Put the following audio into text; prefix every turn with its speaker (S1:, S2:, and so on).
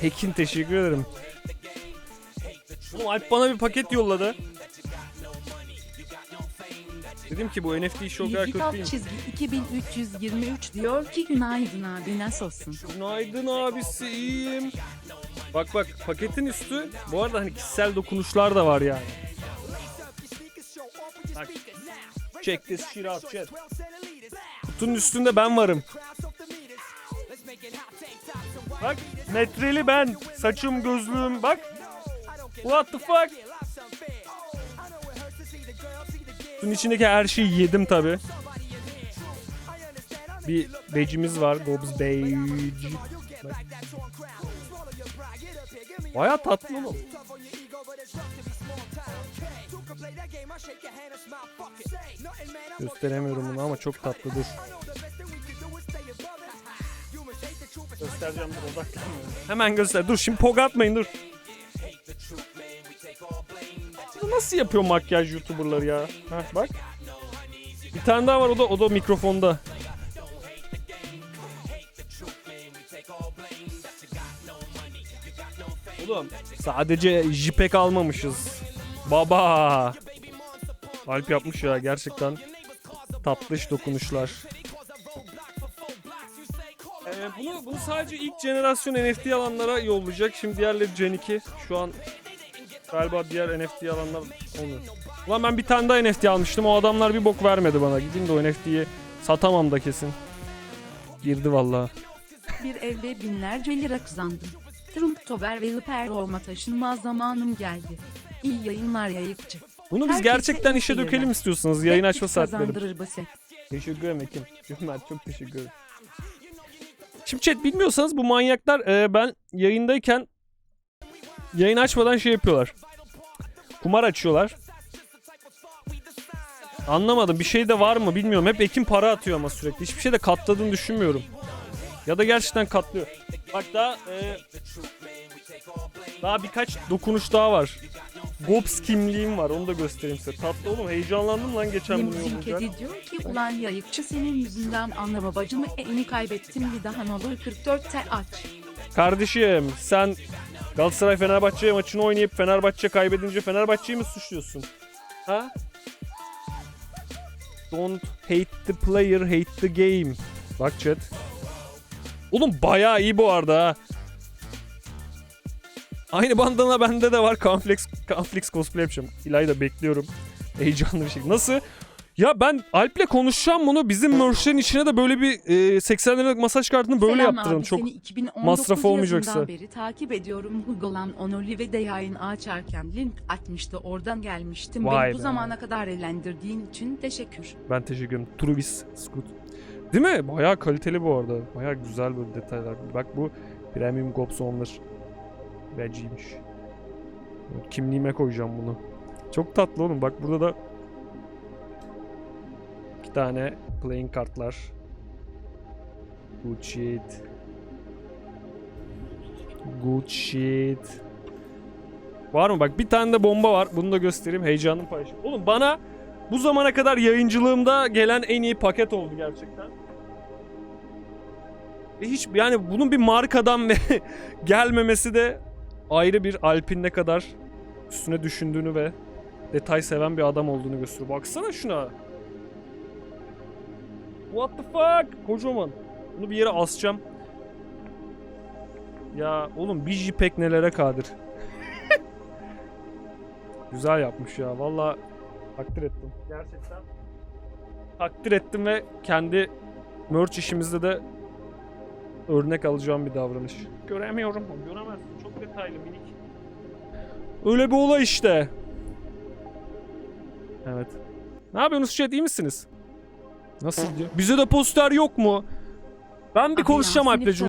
S1: Hekin teşekkür ederim. Oğlum Alp bana bir paket yolladı. Dedim ki bu NFT işi o kadar kötü değil.
S2: çizgi 2323 diyor ki günaydın abi nasılsın?
S1: Günaydın abisi iyiyim. Bak bak paketin üstü bu arada hani kişisel dokunuşlar da var yani. Bak. Check this shit out chat. Kutunun üstünde ben varım. Bak metreli ben. Saçım gözlüğüm bak. What the fuck? Kutunun içindeki her şeyi yedim tabi. Bir becimiz var. Gobs. Bak. Baya tatlı oğlum. Gösteremiyorum bunu ama çok tatlı dur. Göstereceğim dur odaklanmıyorum. Hemen göster. Dur şimdi pog atmayın dur. Bu nasıl yapıyor makyaj youtuberları ya? Heh bak. Bir tane daha var o da o da mikrofonda. Oğlum sadece JPEG almamışız. Baba. Alp yapmış ya gerçekten. Tatlış dokunuşlar. Ee, bunu, bunu sadece ilk jenerasyon NFT alanlara yollayacak. Şimdi diğerleri Gen 2. Şu an galiba diğer NFT alanlar olmuyor. Ulan ben bir tane daha NFT almıştım. O adamlar bir bok vermedi bana. Gideyim de o NFT'yi satamam da kesin. Girdi vallahi.
S2: Bir evde binlerce lira kazandım. Trumptober ve hiper olma taşınmaz zamanım geldi. İyi yayınlar yayıkçı.
S1: Bunu biz
S2: Herkese
S1: gerçekten işe dökelim istiyorsanız yayın açma saatleri. Teşekkür ederim Ekim. Cömert çok teşekkür ederim. Şimdi chat bilmiyorsanız bu manyaklar e, ben yayındayken yayın açmadan şey yapıyorlar. Kumar açıyorlar. Anlamadım bir şey de var mı bilmiyorum. Hep Ekim para atıyor ama sürekli. Hiçbir şey de katladığını düşünmüyorum. Ya da gerçekten katlıyor. Bak daha e, daha birkaç dokunuş daha var. Gops kimliğim var onu da göstereyim size. Tatlı oğlum heyecanlandım lan geçen bunu
S2: Limuzin
S1: yollayacak.
S2: kedi diyor ki ulan yayıkçı senin yüzünden anne babacımı elini kaybettim bir daha ne olur 44 te aç.
S1: Kardeşim sen Galatasaray Fenerbahçe maçını oynayıp Fenerbahçe kaybedince Fenerbahçe'yi mi suçluyorsun? Ha? Don't hate the player, hate the game. Bak chat. Oğlum bayağı iyi bu arada ha. Aynı bandana bende de var. Conflex, Conflex cosplay yapacağım. İlayda bekliyorum. Heyecanlı bir şey. Nasıl? Ya ben Alp'le konuşacağım bunu. Bizim merch'lerin içine de böyle bir e, 80 liralık masaj kartını böyle
S2: Selam
S1: yaptıralım.
S2: abi,
S1: Çok
S2: seni 2019
S1: masraf olmayacaksa.
S2: beri takip ediyorum. Hugo'lan Onolive de yayın açarken link atmıştı. Oradan gelmiştim.
S1: Vay
S2: Beni bu
S1: be.
S2: zamana kadar eğlendirdiğin için teşekkür.
S1: Ben teşekkür ederim. Truvis Scoot. Değil mi? Bayağı kaliteli bu arada. Bayağı güzel böyle detaylar. Bak bu Premium Gops Owner badge'iymiş. Kimliğime koyacağım bunu. Çok tatlı oğlum. Bak burada da iki tane playing kartlar. Good shit. Good shit. Var mı? Bak bir tane de bomba var. Bunu da göstereyim. Heyecanım paylaşayım. Oğlum bana bu zamana kadar yayıncılığımda gelen en iyi paket oldu gerçekten. Ve hiç yani bunun bir markadan gelmemesi de ayrı bir Alp'in ne kadar üstüne düşündüğünü ve detay seven bir adam olduğunu gösteriyor. Baksana şuna. What the fuck? Kocaman. Bunu bir yere asacağım. Ya oğlum bir JPEG nelere kadir. Güzel yapmış ya. Valla takdir ettim. Gerçekten. Takdir ettim ve kendi merch işimizde de örnek alacağım bir davranış. Göremiyorum. Göremezsin. Çok detaylı minik. Öyle bir olay işte. Evet. Ne yapıyorsunuz chat iyi misiniz? Nasıl diyor? Bize de poster yok mu? Ben bir
S2: Abi
S1: konuşacağım Alp'le